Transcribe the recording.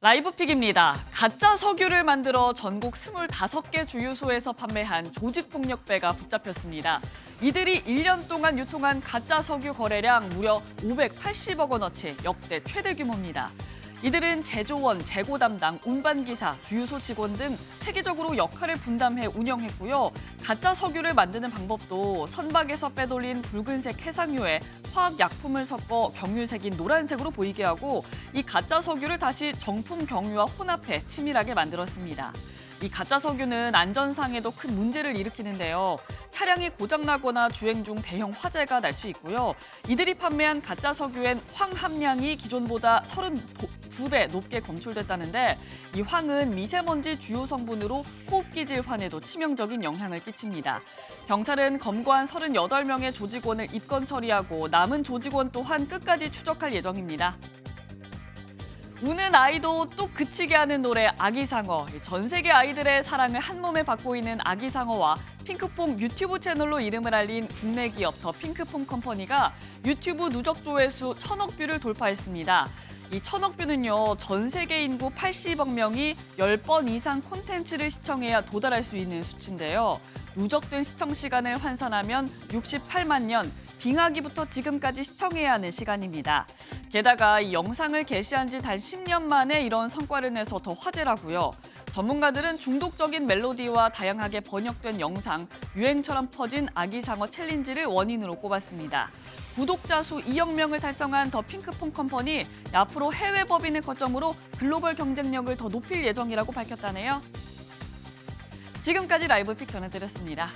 라이브 픽입니다. 가짜 석유를 만들어 전국 25개 주유소에서 판매한 조직폭력배가 붙잡혔습니다. 이들이 1년 동안 유통한 가짜 석유 거래량 무려 580억 원어치 역대 최대 규모입니다. 이들은 제조원, 재고 담당, 운반기사, 주유소 직원 등 체계적으로 역할을 분담해 운영했고요. 가짜 석유를 만드는 방법도 선박에서 빼돌린 붉은색 해상유에 화학 약품을 섞어 경유색인 노란색으로 보이게 하고 이 가짜 석유를 다시 정품 경유와 혼합해 치밀하게 만들었습니다. 이 가짜 석유는 안전상에도 큰 문제를 일으키는데요. 차량이 고장나거나 주행 중 대형 화재가 날 수 있고요. 이들이 판매한 가짜 석유엔 황 함량이 기존보다 32배 높게 검출됐다는데 이 황은 미세먼지 주요 성분으로 호흡기 질환에도 치명적인 영향을 끼칩니다. 경찰은 검거한 38명의 조직원을 입건 처리하고 남은 조직원 또한 끝까지 추적할 예정입니다. 우는 아이도 뚝 그치게 하는 노래 아기상어. 전 세계 아이들의 사랑을 한 몸에 받고 있는 아기상어와 핑크퐁 유튜브 채널로 이름을 알린 국내 기업 더 핑크퐁 컴퍼니가 유튜브 누적 조회수 천억 뷰를 돌파했습니다. 이 천억 뷰는요, 전 세계 인구 80억 명이 10번 이상 콘텐츠를 시청해야 도달할 수 있는 수치인데요. 누적된 시청 시간을 환산하면 68만 년, 빙하기부터 지금까지 시청해야 하는 시간입니다. 게다가 이 영상을 게시한 지 단 10년 만에 이런 성과를 내서 더 화제라고요. 전문가들은 중독적인 멜로디와 다양하게 번역된 영상, 유행처럼 퍼진 아기상어 챌린지를 원인으로 꼽았습니다. 구독자 수 2억 명을 달성한 더 핑크퐁 컴퍼니 앞으로 해외 법인을 거점으로 글로벌 경쟁력을 더 높일 예정이라고 밝혔다네요. 지금까지 라이브 픽 전해드렸습니다.